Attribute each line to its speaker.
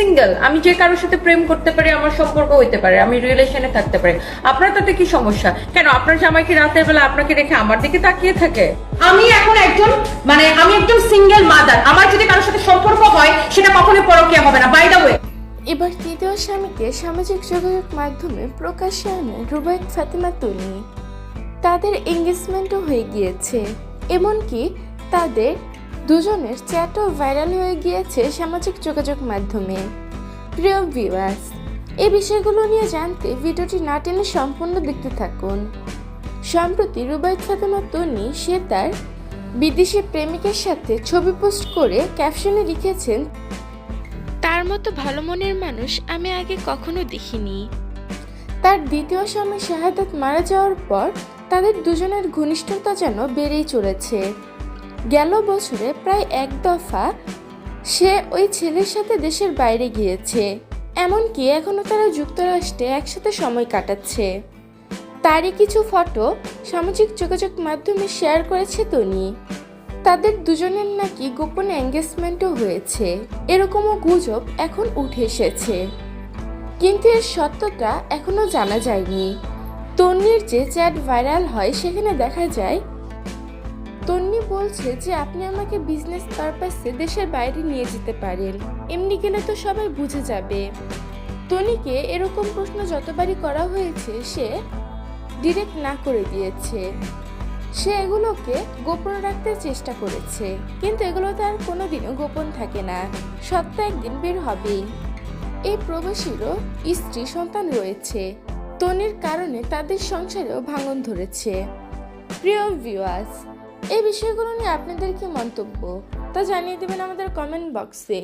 Speaker 1: Single আমি যে কারোর সাথে প্রেম করতে পারি আমার সম্পর্ক হইতে পারে আমি রিলেশনে থাকতে পারি। আপনার তাতে কি সমস্যা? কেন আপনার জামাই কি রাতের বেলা আপনাকে রেখে আমার দিকে তাকিয়ে থাকে?
Speaker 2: আমি এখন একজন মানে আমি একজন সিঙ্গেল মাদার আমার যদি কারোর সাথে সম্পর্ক হয় সেটা কখনোই পরকীয়া হবে না বাই দ্য ওয়ে
Speaker 3: এবার তৃতীয় স্বামীকে সামাজিক যোগাযোগ মাধ্যমে প্রকাশ্যে আনে রুবাইত ফাতিমা তনি তাদের এঙ্গেজমেন্টও হয়ে গিয়েছে। এমনকি তাদের দুজনের চ্যাটও ভাইরাল হয়ে গিয়েছে সামাজিক যোগাযোগ মাধ্যমে। প্রিয় ভিউয়ার্স এই বিষয়গুলো নিয়ে জানতে ভিডিওটি না টেনে সম্পূর্ণ দেখতে থাকুন। সম্প্রতি রুবাইত ফাতেমা তনি সে তার বিদেশি প্রেমিকের সাথে ছবি পোস্ট করে ক্যাপশনে লিখেছেন, তার মতো ভালো মনের মানুষ আমি আগে কখনো দেখিনি। তার দ্বিতীয় স্বামী শাহাদাত মারা যাওয়ার পর তাদের দুজনের ঘনিষ্ঠতা যেন বেড়েই চলেছে। গেল বছরে প্রায় এক দফা সে ওই ছেলের সাথে দেশের বাইরে গিয়েছে। এমনকি এখনও তারা যুক্তরাষ্ট্রে একসাথে সময় কাটাচ্ছে। তারই কিছু ফটো সামাজিক যোগাযোগ মাধ্যমে শেয়ার করেছে তনি তাদের দুজনের নাকি গোপনে এঙ্গেজমেন্টও হয়েছে। এরকমও গুজব এখন উঠে এসেছে। কিন্তু এর সত্যতা এখনও জানা যায়নি। তন্নির যে চ্যাট ভাইরাল হয় সেখানে দেখা যায় তন্নি বলছে যে আপনি আমাকে বিজনেস পারপাসে দেশের বাইরে নিয়ে যেতে পারেন। এমনি গেলে তো সবাই বুঝে যাবে। তনিকে এরকম প্রশ্ন যতবারই করা হয়েছে, সে ডিরেক্ট না করে দিয়েছে। সে এগুলোকে গোপন রাখতে চেষ্টা করেছে। কিন্তু এগুলো তার কোনোদিনও গোপন থাকে না। সত্য একদিন বের হবেই এই প্রবাসীরও স্ত্রী সন্তান রয়েছে। তনির কারণে তাদের সংসারেও ভাঙন ধরেছে। প্রিয় ভিউয়ার্স এই বিষয়গুলো নিয়ে আপনাদের কি মন্তব্য তা জানিয়ে দেবেন আমাদের কমেন্ট বক্সে